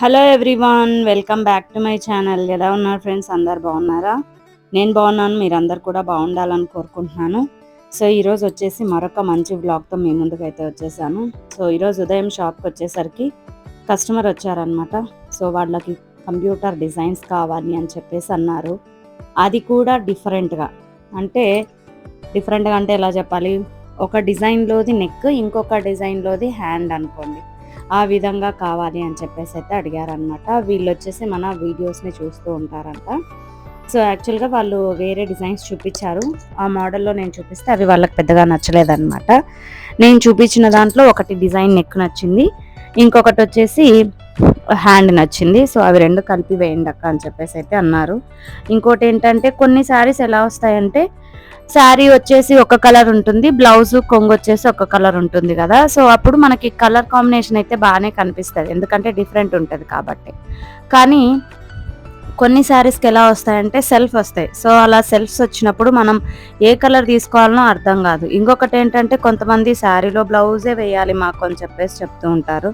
Hello everyone welcome back to my channel ఎలా ఉన్నారు friends అందరు బాగున్నారా? నేను బాగున్నాను మీరందరు కూడా బాగుండాలని కోరుకుంటున్నాను. సో ఈరోజు వచ్చేసి మరొక మంచి బ్లాగ్తో మీ ముందుకైతే అయితే వచ్చేసాను. సో ఈరోజు ఉదయం షాప్కి వచ్చేసరికి కస్టమర్ వచ్చారనమాట సో వాళ్ళకి కంప్యూటర్ డిజైన్స్ కావాలి అని చెప్పేసి అన్నారు. అది కూడా డిఫరెంట్గా అంటే డిఫరెంట్గా అంటే ఎలా చెప్పాలి? ఒక డిజైన్లోది నెక్ ఇంకొక డిజైన్లోది హ్యాండ్ అనుకోండి. ఆ విధంగా కావాలి అని చెప్పేసి అయితే అడిగారనమాట వీళ్ళు వచ్చేసి మన వీడియోస్ని చూస్తూ ఉంటారంట. సో యాక్చువల్గా వాళ్ళు వేరే డిజైన్స్ చూపించారు. ఆ మోడల్లో నేను చూపిస్తే అవి వాళ్ళకి పెద్దగా నచ్చలేదన్నమాట. నేను చూపించిన దాంట్లో ఒకటి డిజైన్ నెక్ నచ్చింది. ఇంకొకటి వచ్చేసి హ్యాండ్ నచ్చింది. సో అవి రెండు కలిపి వేయండి అక్క అని చెప్పేసి అయితే అన్నారు. ఇంకోటి ఏంటంటే కొన్ని శారీస్ ఎలా వస్తాయంటే శారీ వచ్చేసి ఒక కలర్ ఉంటుంది బ్లౌజ్ కొంగు వచ్చేసి ఒక కలర్ ఉంటుంది కదా. సో అప్పుడు మనకి కలర్ కాంబినేషన్ అయితే బాగానే కనిపిస్తుంది. ఎందుకంటే డిఫరెంట్ ఉంటుంది కాబట్టి. కానీ కొన్ని శారీస్కి ఎలా వస్తాయంటే సెల్ఫ్ వస్తాయి. సో అలా సెల్ఫ్స్ వచ్చినప్పుడు మనం ఏ కలర్ తీసుకోవాలనో అర్థం కాదు. ఇంకొకటి ఏంటంటే కొంతమంది శారీలో బ్లౌజే వేయాలి మాకు అని చెప్పేసి చెప్తూ ఉంటారు.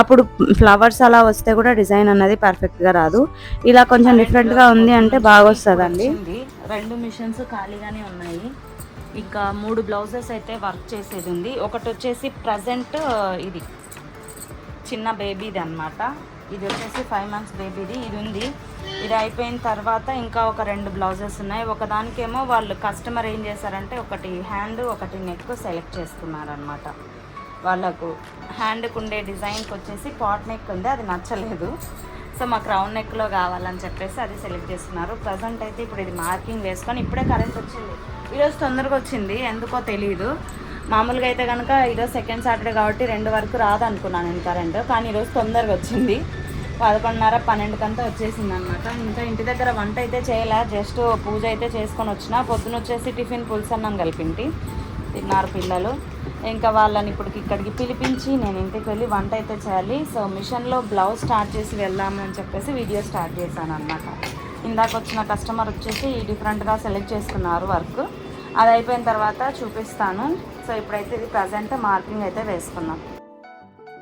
అప్పుడు ఫ్లవర్స్ అలా వస్తే కూడా డిజైన్ అన్నది పర్ఫెక్ట్గా రాదు. ఇలా కొంచెం డిఫరెంట్గా ఉంది అంటే బాగా వస్తుందండి రెండు మిషన్స్ ఖాళీగానే ఉన్నాయి. ఇంకా మూడు బ్లౌజెస్ అయితే వర్క్ చేసేది ఉంది. ఒకటి వచ్చేసి ప్రజెంట్ ఇది చిన్న బేబీది అనమాట ఇది వచ్చేసి ఫైవ్ మంత్స్ బేబీది ఇది ఉంది. ఇది అయిపోయిన తర్వాత ఇంకా ఒక రెండు బ్లౌజెస్ ఉన్నాయి. ఒకదానికేమో వాళ్ళు కస్టమర్ ఏం చేశారంటే ఒకటి హ్యాండ్ ఒకటి నెక్ సెలెక్ట్ చేసుకున్నారనమాట వాళ్ళకు హ్యాండ్కి ఉండే డిజైన్కి వచ్చేసి పాట్ నెక్ ఉంది అది నచ్చలేదు. సో మాకు రౌండ్ నెక్లో కావాలని చెప్పేసి అది సెలెక్ట్ చేసుకున్నారు. ప్రజెంట్ అయితే ఇప్పుడు ఇది మార్కింగ్ వేసుకొని ఇప్పుడే కరెంట్ వచ్చింది. ఈరోజు తొందరగా వచ్చింది ఎందుకో తెలియదు మామూలుగా అయితే కనుక ఈరోజు సెకండ్ సాటర్డే కాబట్టి రెండు వరకు రాదనుకున్నాను నేను కరెంట్ కానీ ఈరోజు తొందరగా వచ్చింది. పదకొండున్నర పన్నెండు కంతా వచ్చేసింది అనమాట ఇంకా ఇంటి దగ్గర వంట అయితే చేయలే జస్ట్ పూజ అయితే చేసుకొని వచ్చిన. పొద్దున వచ్చేసి టిఫిన్ పులుసన్నం కలిపింటి తిన్నారు పిల్లలు. ఇంకా వాళ్ళని ఇప్పటికి ఇక్కడికి పిలిపించి నేను ఇంటికి వెళ్ళి వంట అయితే చేయాలి. సో మిషన్లో బ్లౌజ్ స్టార్ట్ చేసి వెళ్దాము అని చెప్పేసి వీడియో స్టార్ట్ చేశాను అనమాట ఇందాక వచ్చిన కస్టమర్ వచ్చేసి డిఫరెంట్గా సెలెక్ట్ చేసుకున్నారు వర్క్. అది అయిపోయిన తర్వాత చూపిస్తాను. సో ఇప్పుడైతే ఇది ప్రజెంట్ మార్కింగ్ అయితే వేసుకున్నాం.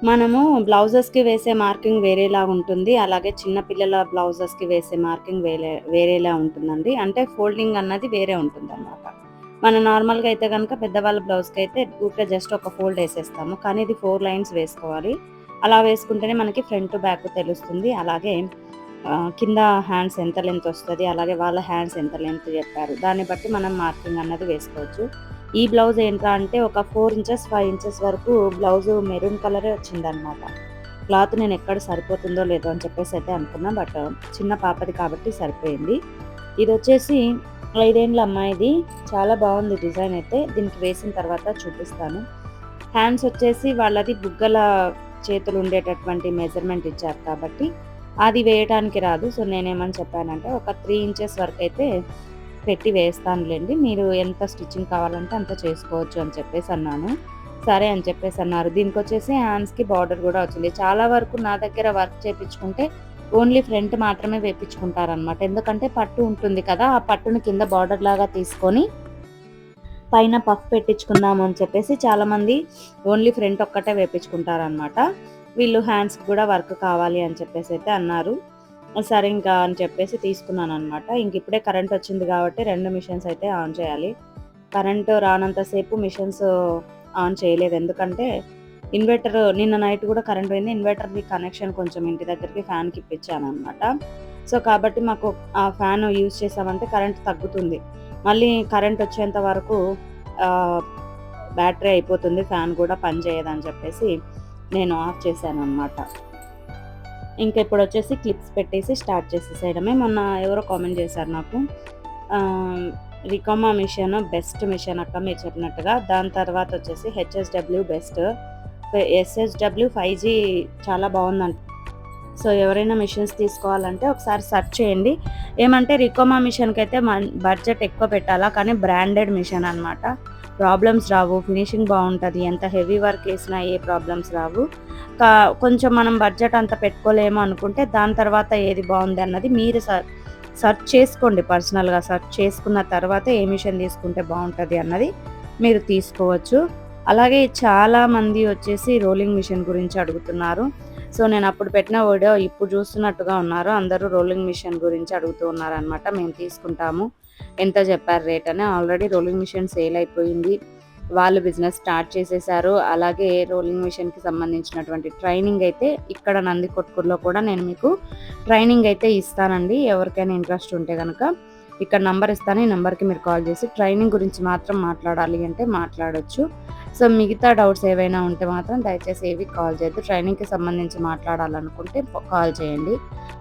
మనము బ్లౌజెస్కి వేసే మార్కింగ్ వేరేలా ఉంటుంది. అలాగే చిన్నపిల్లల బ్లౌజెస్కి వేసే మార్కింగ్ వేరే వేరేలా ఉంటుందండి. అంటే ఫోల్డింగ్ అన్నది వేరే ఉంటుంది అనమాట మనం నార్మల్గా అయితే కనుక పెద్దవాళ్ళ బ్లౌజ్కి అయితే ఊరికే జస్ట్ ఒక ఫోల్డ్ వేసేస్తాము. కానీ ఇది ఫోర్ లైన్స్ వేసుకోవాలి. అలా వేసుకుంటేనే మనకి ఫ్రంట్ బ్యాక్ తెలుస్తుంది. అలాగే కింద హ్యాండ్స్ ఎంత లెంత్ వస్తుంది అలాగే వాళ్ళ హ్యాండ్స్ ఎంత లెంత్ చెప్పారు. దాన్ని బట్టి మనం మార్కింగ్ అన్నది వేసుకోవచ్చు. ఈ బ్లౌజ్ ఏంట్రా అంటే ఒక ఫోర్ ఇంచెస్ ఫైవ్ ఇంచెస్ వరకు బ్లౌజ్ మెరూన్ కలరే వచ్చిందనమాట క్లాత్ నేను ఎక్కడ సరిపోతుందో లేదో అని చెప్పేసి అయితే అనుకున్నా బట్ చిన్న పాపది కాబట్టి సరిపోయింది. ఇది వచ్చేసి ఐదేళ్ళ అమ్మాయిది. చాలా బాగుంది డిజైన్ అయితే. దీనికి వేసిన తర్వాత చూపిస్తాను. హ్యాండ్స్ వచ్చేసి వాళ్ళది బుగ్గల చేతులు ఉండేటటువంటి మెజర్మెంట్ ఇచ్చారు కాబట్టి అది వేయటానికి రాదు. సో నేనేమని చెప్పానంటే ఒక త్రీ ఇంచెస్ వరకు అయితే పెట్టి వేస్తానులేండి. మీరు ఎంత స్టిచ్చింగ్ కావాలంటే అంత చేసుకోవచ్చు అని చెప్పేసి అన్నాను. సరే అని చెప్పేసి అన్నారు. దీనికి వచ్చేసి హ్యాండ్స్కి బార్డర్ కూడా వచ్చింది. చాలా వరకు నా దగ్గర వర్క్ చేయించుకుంటే ఓన్లీ ఫ్రంట్ మాత్రమే వేపించుకుంటారనమాట ఎందుకంటే పట్టు ఉంటుంది కదా ఆ పట్టును కింద బార్డర్ లాగా తీసుకొని పైన పఫ్ పెట్టించుకుందాము అని చెప్పేసి చాలామంది ఓన్లీ ఫ్రంట్ ఒక్కటే వేపించుకుంటారనమాట వీళ్ళు హ్యాండ్స్కి కూడా వర్క్ కావాలి అని చెప్పేసి అయితే అన్నారు. సరే ఇంకా అని చెప్పేసి తీసుకున్నాను అనమాట ఇంక ఇప్పుడే కరెంట్ వచ్చింది కాబట్టి రెండు మిషన్స్ అయితే ఆన్ చేయాలి. కరెంటు రానంతసేపు మిషన్స్ ఆన్ చేయలేదు. ఎందుకంటే ఇన్వర్టర్ నిన్న నైట్ కూడా కరెంట్ పోయింది. ఇన్వర్టర్ది కనెక్షన్ కొంచెం ఇంటి దగ్గరికి ఫ్యాన్కి ఇప్పించాను అనమాట సో కాబట్టి మాకు ఆ ఫ్యాన్ యూజ్ చేసామంటే కరెంట్ తగ్గుతుంది. మళ్ళీ కరెంట్ వచ్చేంత వరకు బ్యాటరీ అయిపోతుంది. ఫ్యాన్ కూడా పనిచేయదని చెప్పేసి నేను ఆఫ్ చేశాను అనమాట ఇంకా ఇప్పుడు వచ్చేసి క్లిప్స్ పెట్టేసి స్టార్ట్ చేసేసేయడమే. మొన్న ఎవరో కామెంట్ చేశారు నాకు. రికామా మిషన్ బెస్ట్ మిషన్ అక్క మీరు చెప్పినట్టుగా. దాని తర్వాత వచ్చేసి HSW best SSW five G చాలా బాగుందంట. సో ఎవరైనా మిషన్స్ తీసుకోవాలంటే ఒకసారి సెర్చ్ చేయండి. ఏమంటే రికోమా మిషన్కి అయితే బడ్జెట్ ఎక్కువ పెట్టాలా కానీ బ్రాండెడ్ మిషన్ అనమాట ప్రాబ్లమ్స్ రావు ఫినిషింగ్ బాగుంటుంది. ఎంత హెవీ వర్క్ వేసినా ఏ ప్రాబ్లమ్స్ రావు. కొంచెం మనం బడ్జెట్ అంత పెట్టుకోలేము అనుకుంటే దాని తర్వాత ఏది బాగుంది అన్నది మీరు సర్చ్ చేసుకోండి పర్సనల్గా సర్చ్ చేసుకున్న తర్వాత ఏ మిషన్ తీసుకుంటే బాగుంటుంది అన్నది మీరు తీసుకోవచ్చు. అలాగే చాలా మంది వచ్చేసి రోలింగ్ మిషన్ గురించి అడుగుతున్నారు. సో నేను అప్పుడు పెట్టిన వీడియో ఇప్పుడు చూస్తున్నట్టుగా ఉన్నారు. అందరూ రోలింగ్ మిషన్ గురించి అడుగుతూ ఉన్నారనమాట మేము తీసుకుంటాము. ఎంత చెప్పారు రేట్ అని? ఆల్రెడీ రోలింగ్ మిషన్ సేల్ అయిపోయింది. వాళ్ళు బిజినెస్ స్టార్ట్ చేసేసారు. అలాగే రోలింగ్ మిషన్కి సంబంధించినటువంటి ట్రైనింగ్ అయితే ఇక్కడ నంది కొట్కూరులో కూడా నేను మీకు ట్రైనింగ్ అయితే ఇస్తానండి. ఎవరికైనా ఇంట్రెస్ట్ ఉంటే కనుక ఇక్కడ నంబర్ ఇస్తాను. ఈ నెంబర్కి మీరు కాల్ చేసి ట్రైనింగ్ గురించి మాత్రం మాట్లాడాలి అంటే మాట్లాడొచ్చు. సో మిగతా డౌట్స్ ఏవైనా ఉంటే మాత్రం దయచేసి ఏవి కాల్ చేయొద్దు. ట్రైనింగ్కి సంబంధించి మాట్లాడాలనుకుంటే కాల్ చేయండి.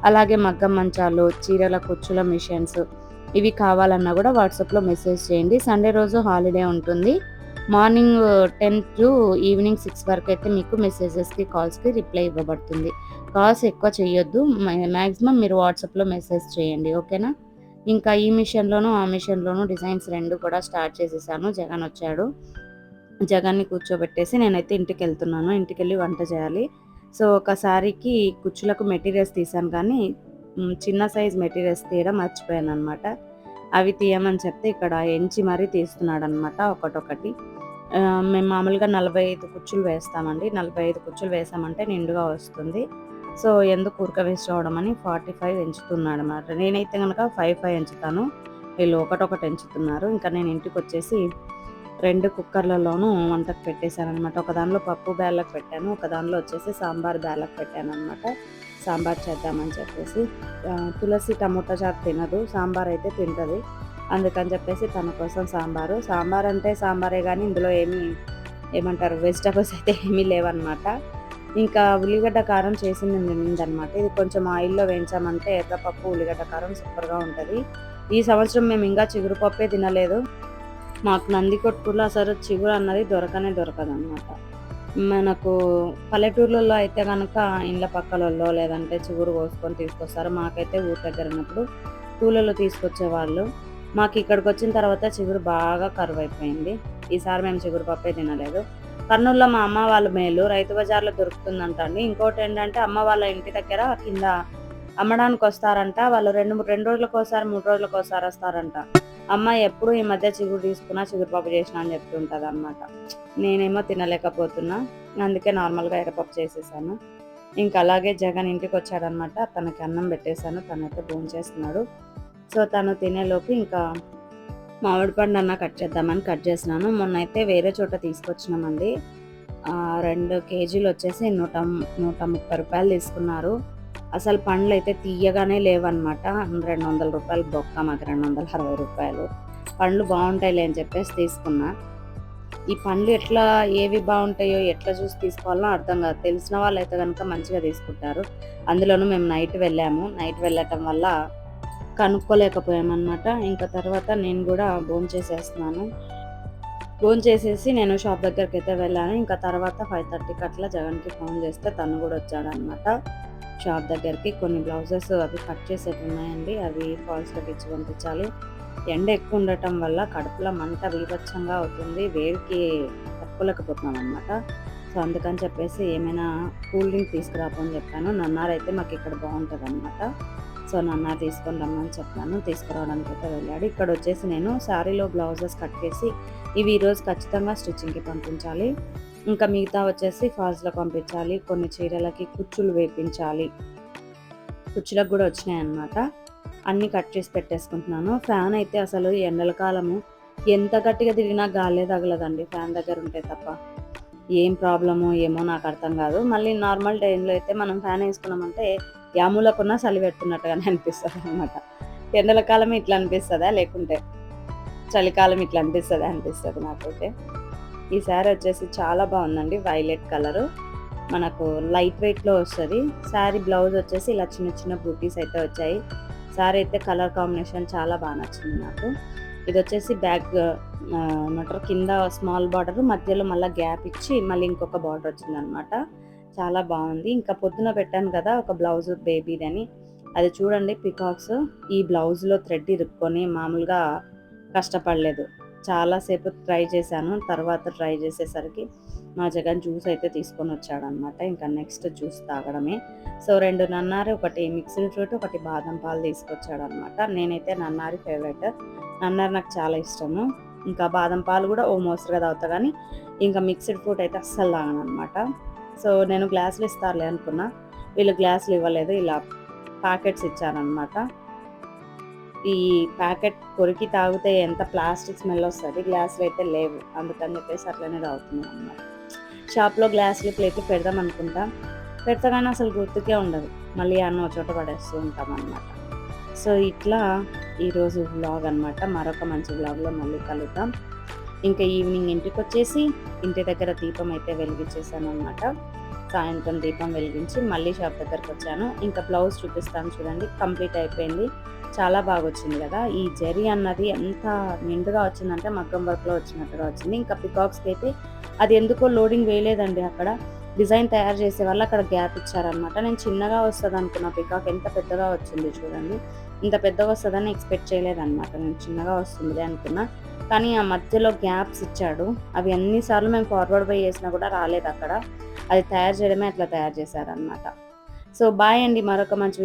అలాగే మగ్గం మంచాలు చీరల కుచ్చుల మిషన్స్ ఇవి కావాలన్నా కూడా వాట్సాప్లో మెసేజ్ చేయండి. సండే రోజు హాలిడే ఉంటుంది. Morning ten to evening six వరకు అయితే మీకు మెసేజెస్కి కాల్స్కి రిప్లై ఇవ్వబడుతుంది. కాల్స్ ఎక్కువ చేయొద్దు మ్యాక్సిమం మీరు వాట్సాప్లో మెసేజ్ చేయండి. ఓకేనా? ఇంకా ఈ మిషన్లోను ఆ మిషన్లోను డిజైన్స్ రెండు కూడా స్టార్ట్ చేసేసాను. జగన్ వచ్చాడు. జగన్ని కూర్చోబెట్టేసి నేనైతే ఇంటికి వెళ్తున్నాను. ఇంటికి వెళ్ళి వంట చేయాలి. సో ఒకసారికి కుచ్చులకు మెటీరియల్స్ తీసాను కానీ చిన్న సైజ్ మెటీరియల్స్ తీయడం మర్చిపోయాను అనమాట అవి తీయమని చెప్తే ఇక్కడ ఎంచి మరీ తీస్తున్నాడు అనమాట ఒకటొకటి. మేము మామూలుగా నలభై ఐదు కుచ్చులు వేస్తామండి. నలభై ఐదు కుచ్చులు వేసామంటే నిండుగా వస్తుంది. సో ఎందుకు ఊరక వేస్ట్ అవడం అని ఫార్టీ ఫైవ్ ఎంచుతున్నాడు అనమాట నేనైతే కనుక ఫైవ్ ఫైవ్ ఎంచుతాను. వీళ్ళు ఒకటొకటి ఎంచుతున్నారు. ఇంకా నేను ఇంటికి వచ్చేసి రెండు కుక్కర్లలోనూ వంటకు పెట్టేశాను అనమాట ఒక దానిలో పప్పు బేళ్ళకు పెట్టాను. ఒక దానిలో వచ్చేసి సాంబార్ బేళ్ళకు పెట్టాను అనమాట సాంబార్ చేద్దామని చెప్పేసి. తులసి టమోటా చారు తినదు. సాంబార్ అయితే తింటుంది. అందుకని చెప్పేసి తన కోసం సాంబారు. సాంబార్ అంటే సాంబారే కానీ ఇందులో ఏమీ ఏమంటారు వెజిటబుల్స్ అయితే ఏమీ లేవన్నమాట. ఇంకా ఉల్లిగడ్డ కారం చేసింది నిండిందనమాట ఇది కొంచెం ఆయిల్లో వేయించామంటే ఎర్రపప్పు ఉల్లిగడ్డ కారం సూపర్గా ఉంటుంది. ఈ సంవత్సరం మేము ఇంకా చిగురు పప్పే తినలేదు. మాకు నందికొట్కూరులో అసలు చిగురు అన్నది దొరకనే దొరకదన్నమాట. మనకు పల్లెటూర్లలో అయితే కనుక ఇండ్ల పక్కలలో లేదంటే చిగురు కోసుకొని తీసుకొస్తారు. మాకైతే ఊరి దగ్గర ఉన్నప్పుడు కూలలో తీసుకొచ్చేవాళ్ళు. మాకు ఇక్కడికి వచ్చిన తర్వాత చిగురు బాగా కరువు అయిపోయింది. ఈసారి మేము చిగురు పప్పే తినలేదు. కర్నూలులో మా అమ్మ వాళ్ళ మేలు రైతు బజార్లో దొరుకుతుందంట అండి. ఇంకోటి ఏంటంటే అమ్మ వాళ్ళ ఇంటి దగ్గర కింద అమ్మడానికి వస్తారంట. వాళ్ళు రెండు రెండు రోజులకు ఒకసారి మూడు రోజులకు ఒకసారి వస్తారంట. అమ్మ ఎప్పుడు ఈ మధ్య చిగురు తీసుకున్నా చిగురు పప్పు చేసిన అని చెప్తుంటుంది అనమాట నేనేమో తినలేకపోతున్నా. అందుకే నార్మల్గా ఎర్రపప్పు చేసేసాను. ఇంకా అలాగే జగన్ ఇంటికి వచ్చాడనమాట తనకి అన్నం పెట్టేశాను. తనైతే భోజనం చేస్తున్నాడు సో తను తినేలోపు ఇంకా మామిడి పండు అన్న కట్ చేద్దామని కట్ చేసినాను. మొన్న అయితే వేరే చోట తీసుకొచ్చినామండి. రెండు కేజీలు వచ్చేసి నూట నూట ముప్పై రూపాయలు తీసుకున్నారు. అసలు పండ్లు అయితే తీయగానే లేవన్నమాట. రెండు వందల రూపాయలు బొక్క మాకు రెండు వందల అరవై రూపాయలు. పండ్లు బాగుంటాయిలే అని చెప్పేసి తీసుకున్నా. ఈ పండ్లు ఎట్లా ఏవి బాగుంటాయో ఎట్లా చూసి తీసుకోవాలో అర్థం కాదు. తెలిసిన వాళ్ళు అయితే కనుక మంచిగా తీసుకుంటారు. అందులోనూ మేము నైట్ వెళ్ళాము. నైట్ వెళ్ళటం వల్ల కనుక్కోలేకపోయామన్నమాట. ఇంకా తర్వాత నేను కూడా భోంచేసేస్తున్నాను చేసేస్తున్నాను. చేసేసి నేను షాప్ దగ్గరికి అయితే వెళ్ళాను. ఇంకా తర్వాత ఫైవ్ థర్టీకి అట్లా జగన్కి ఫోన్ చేస్తే తను కూడా వచ్చాడనమాట షాప్ దగ్గరికి కొన్ని బ్లౌజెస్ అవి కట్ చేసేవి ఉన్నాయండి. అవి ఫాల్స్లోకి ఇచ్చి పంపించాలి. ఎండ ఎక్కువ ఉండటం వల్ల కడుపులో మంట వీభత్సంగా అవుతుంది. వేడికి తట్టుకోలేకపోతున్నాం అనమాట సో అందుకని చెప్పేసి ఏమైనా కూల్ డ్రింక్ తీసుకురాపని చెప్పాను. నన్నారైతే మాకు ఇక్కడ బాగుంటుంది అనమాట సో నాన్న తీసుకొని రమ్మని చెప్పాను. తీసుకురావడానికి అయితే వెళ్ళాడు. ఇక్కడ వచ్చేసి నేను శారీలో బ్లౌజెస్ కట్ చేసి ఇవి ఈరోజు ఖచ్చితంగా స్టిచ్చింగ్కి పంపించాలి. ఇంకా మిగతా వచ్చేసి ఫాల్స్లో పంపించాలి. కొన్ని చీరలకి కుచ్చులు వేపించాలి. కుచ్చులకు కూడా వచ్చినాయి అన్నమాట. అన్నీ కట్ చేసి పెట్టేసుకుంటున్నాను. ఫ్యాన్ అయితే అసలు ఎండల కాలము ఎంత గట్టిగా తిరిగినా గాలే తగలదండి. ఫ్యాన్ దగ్గర ఉంటే తప్ప. ఏం ప్రాబ్లము ఏమో నాకు అర్థం కాదు. మళ్ళీ నార్మల్ టైంలో అయితే మనం ఫ్యాన్ వేసుకున్నామంటే యాములకున్నా చలి పెడుతున్నట్టుగానే అనిపిస్తుంది అనమాట ఎండల కాలం ఇట్లా అనిపిస్తుందా? లేకుంటే చలికాలం ఇట్లా అనిపిస్తుంది? అనిపిస్తుంది నాకైతే. ఈ శారీ వచ్చేసి చాలా బాగుందండి వైలెట్ కలరు. మనకు లైట్ వెయిట్లో వస్తుంది. శారీ బ్లౌజ్ వచ్చేసి ఇలా చిన్న చిన్న బూటీస్ అయితే వచ్చాయి. శారీ అయితే కలర్ కాంబినేషన్ చాలా బాగా నచ్చింది నాకు. ఇది వచ్చేసి బ్యాక్ ఏమంటారు కింద స్మాల్ బార్డర్ మధ్యలో మళ్ళీ గ్యాప్ ఇచ్చి మళ్ళీ ఇంకొక బార్డర్ వచ్చిందనమాట. చాలా బాగుంది. ఇంకా పొద్దున పెట్టాను కదా ఒక బ్లౌజ్ బేబీదని. అది చూడండి పికాక్స్. ఈ బ్లౌజ్లో థ్రెడ్ ఇరుక్కొని మామూలుగా కష్టపడలేదు. చాలాసేపు ట్రై చేశాను. తర్వాత ట్రై చేసేసరికి మా జగన్ జ్యూస్ అయితే తీసుకొని వచ్చాడనమాట. ఇంకా నెక్స్ట్ జ్యూస్ తాగడమే. సో రెండు నన్నారి ఒకటి మిక్స్డ్ ఫ్రూట్ ఒకటి బాదం పాలు తీసుకొచ్చాడనమాట. నేనైతే నన్నారి ఫేవరెట్. అన్నారు నాకు చాలా ఇష్టము. ఇంకా బాదం పాలు కూడా ఓ మోస్తరుగా తాగుతా కానీ ఇంకా మిక్స్డ్ ఫ్రూట్ అయితే అస్సలు తాగను అనమాట సో నేను గ్లాసులు ఇస్తారులే అనుకున్నా. వీళ్ళు గ్లాసులు ఇవ్వలేదు. ఇలా ప్యాకెట్స్ ఇచ్చారనమాట. ఈ ప్యాకెట్ కొరికి తాగితే ఎంత ప్లాస్టిక్ స్మెల్ వస్తుంది? గ్లాసులు అయితే లేవు. అందుకని చెప్పేసి అట్లనే తాగుతున్నాను అనమాట షాప్లో గ్లాసులు ప్లేట్లు పెడదాం అనుకుంటా. పెడతా కానీ అసలు గుర్తుకే ఉండదు. మళ్ళీ అన్న చోట పడేస్తూ ఉంటాం అనమాట సో ఇట్లా ఈరోజు వ్లాగ్ అనమాట మరొక మంచి వ్లాగ్లో మళ్ళీ కలుద్దాం. ఇంకా ఈవినింగ్ ఇంటికి వచ్చేసి ఇంటి దగ్గర దీపం అయితే వెలిగించేసాను అనమాట సాయంత్రం దీపం వెలిగించి మళ్ళీ షాప్ దగ్గరకు వచ్చాను. ఇంకా బ్లౌజ్ చూపిస్తాను చూడండి. కంప్లీట్ అయిపోయింది. చాలా బాగా వచ్చింది కదా. ఈ జరీ అన్నది ఎంత నిండుగా వచ్చిందంటే మగ్గం వర్క్లో వచ్చినట్టుగా వచ్చింది. ఇంకా పికాక్స్కి అయితే అది ఎందుకో లోడింగ్ వేయలేదండి అక్కడ. డిజైన్ తయారు చేసే వాళ్ళు అక్కడ గ్యాప్ ఇచ్చారనమాట నేను చిన్నగా వస్తుంది అనుకున్న పికాక్ ఎంత పెద్దగా వచ్చింది చూడండి. ఇంత పెద్దగా వస్తుందని ఎక్స్పెక్ట్ చేయలేదన్నమాట. నేను చిన్నగా వస్తుంది అనుకున్నా. కానీ ఆ మధ్యలో గ్యాప్స్ ఇచ్చాడు. అవి ఎన్నిసార్లు మేము ఫార్వర్డ్ బై చేసినా కూడా రాలేదు అక్కడ. అది తయారు చేయడమే అట్లా తయారు చేశారనమాట సో బాయ్ అండి. మరొక మంచి